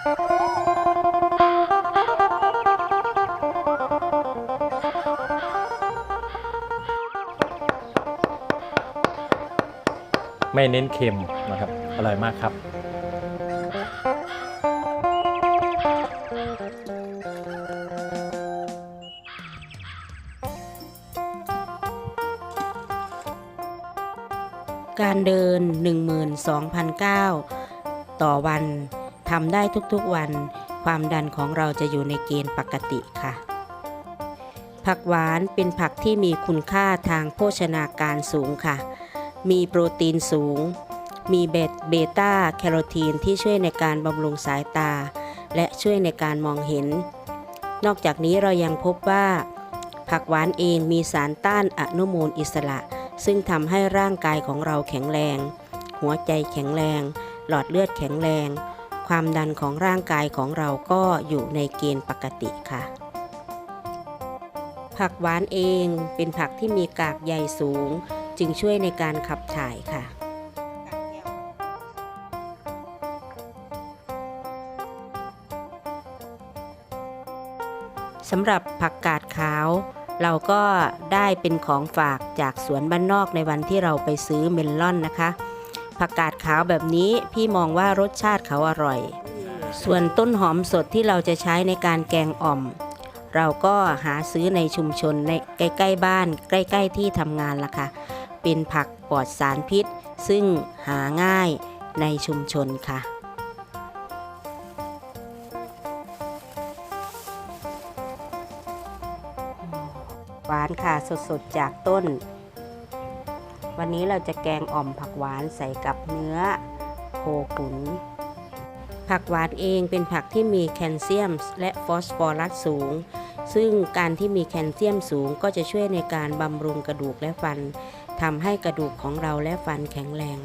ไม่เน้นเค็มนะครับ อร่อยมากครับ การเดิน 12,009 ต่อวัน ทำได้ทุกๆวัน ความดันของเราจะอยู่ในเกณฑ์ปกติค่ะ ผักหวานเป็นผักที่มีคุณค่าทางโภชนาการสูงค่ะ มีโปรตีนสูง มีเบตเบต้าแคโรทีนที่ช่วยในการบำรุงสายตา และช่วยในการมองเห็น นอกจากนี้เรายังพบว่า ผักหวานเองมีสารต้านอนุมูลอิสระ ซึ่งทำให้ร่างกายของเราแข็งแรง หัวใจแข็งแรง หลอดเลือดแข็งแรง ความดันของร่างกายของเราก็อยู่ในเกณฑ์ปกติค่ะ ผักหวานเองเป็นผักที่มีกากใยสูง จึงช่วยในการขับถ่ายค่ะสำหรับผักกาดขาว เราก็ได้เป็นของฝากจากสวนบ้านนอกในวันที่เราไปซื้อเมลอนนะคะ ผักกาดขาวแบบนี้พี่มองว่ารสชาติเขาอร่อย ส่วนต้นหอมสดที่เราจะใช้ในการแกงอ่อม เราก็หาซื้อในชุมชนในใกล้ๆบ้าน ใกล้ ๆ ที่ทำงานละค่ะ เป็นผักปลอดสารพิษ ซึ่งหาง่ายในชุมชนค่ะหวานค่ะสดๆจากต้น วันนี้เราจะแกงอ่อมผักหวานใส่กับเนื้อโคขุน ผักหวานเองเป็นผักที่มีแคลเซียม และฟอสฟอรัสสูง ซึ่งการที่มีแคลเซียมสูงก็จะช่วยในการบำรุงกระดูกและฟันทำให้กระดูกของเราและฟันแข็งแรง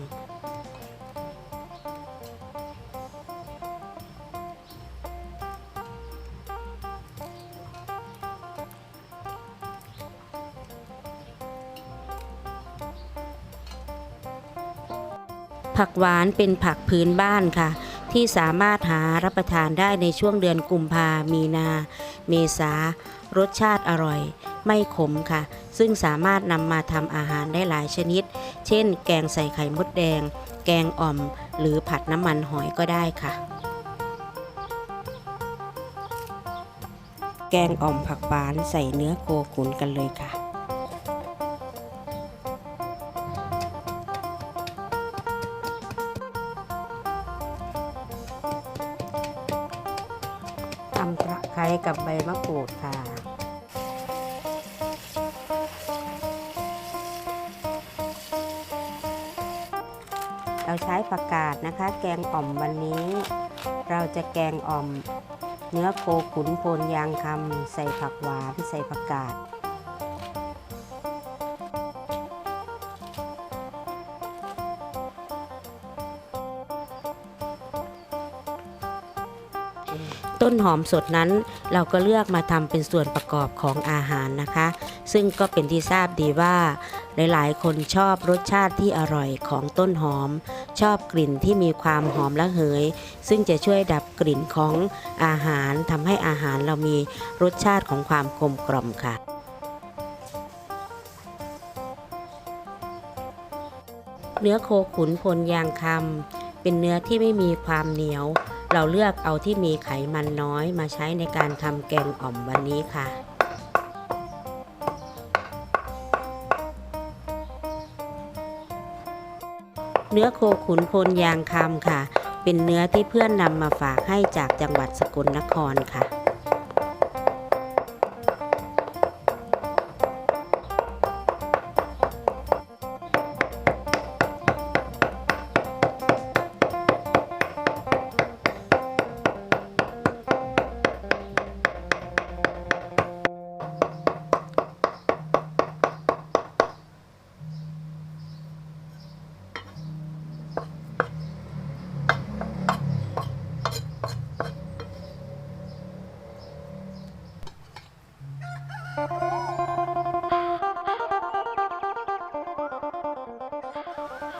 ผักหวานเป็นผักพื้นบ้านค่ะ ที่สามารถหารับประทานได้ในช่วงเดือนกุมภามีนา เมษารสชาติอร่อย ไม่ขมค่ะ ซึ่งสามารถนำมาทำอาหารได้หลายชนิด เช่น แกงใส่ไข่มดแดง แกงอ่อม หรือผัดน้ำมันหอยก็ได้ค่ะ แกงอ่อมผักหวานใส่เนื้อโคขุนกันเลยค่ะะไคร้กับใบมะกรูดค่ะ เราใช้ผักกาดนะคะ แกงอ่อมวันนี้ เราจะแกงอ่อม เนื้อโคขุนโพนยางคำใส่ผักหวานใส่ผักกาด ต้นหอมสดนั้นเราก็เลือกมาทำเป็นส่วนประกอบของอาหารนะคะ ซึ่งก็เป็นที่ทราบดีว่า หลายๆ คนชอบรสชาติที่อร่อยของต้นหอม ชอบกลิ่นที่มีความหอมระเหย ซึ่งจะช่วยดับกลิ่นของอาหารทำให้อาหารเรามีรสชาติของความกลมกล่อมค่ะเนื้อโคขุนพลยางคำเป็นเนื้อที่ไม่มีความเหนียว เราเลือกเอาที่มีไขมันน้อยมาใช้ในการทำแกงอ่อมวันนี้ค่ะ เนื้อโคขุนพลยางคำค่ะ เป็นเนื้อที่เพื่อนนำมาฝากให้จากจังหวัดสกลนครค่ะ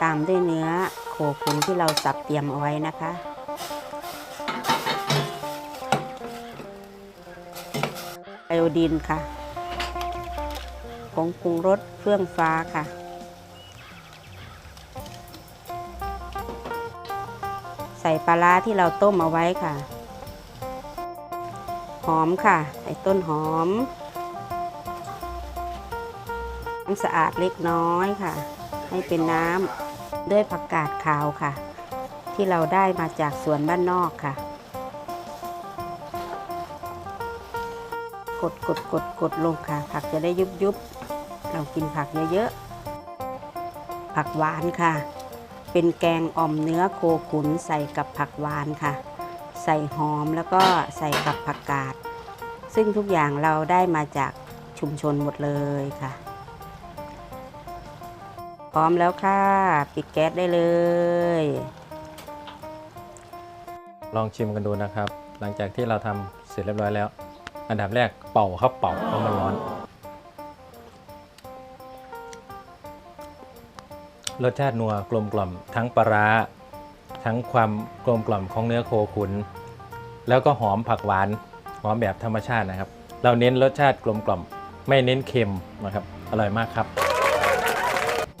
ตามด้วยเนื้อโคขุนที่เราสับเตรียมเอาไว้นะคะ ไอโอดีนค่ะของปรุงรสเครื่องฟ้าค่ะ ใส่ปลาร้าที่เราต้มเอาไว้ค่ะ หอมค่ะไอ้ต้นหอมน้ำสะอาดเล็กน้อยค่ะ ให้เป็นน้ำ ด้วยผักกาดขาวค่ะ ที่เราได้มาจากสวนบ้านนอกค่ะ กดกดกดกดลงค่ะ ผักจะได้ยุบยุบเรากินผักเยอะๆ ผักหวานค่ะ เป็นแกงอ่อมเนื้อโคขุนใส่กับผักหวานค่ะ ใส่หอมแล้วก็ใส่กับผักกาด ซึ่งทุกอย่างเราได้มาจากชุมชนหมดเลยค่ะ ร้อมแล้วค่ะ ปิดแก๊สได้เลย ลองชิมกันดูนะครับ หลังจากที่เราทำเสร็จเรียบร้อยแล้ว อันดับแรกเป่าครับเป่าเพราะมันร้อน รสชาตินัวกลมกล่อมทั้งปลาร้าทั้งความกลมกล่อมของเนื้อโคขุน แล้วก็หอมผักหวานหอมแบบธรรมชาตินะครับ เราเน้นรสชาติกลมกล่อม ไม่เน้นเค็มนะครับ อร่อยมากครับ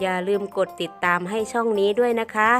อย่าลืมกดติดตามให้ช่องนี้ด้วยนะคะ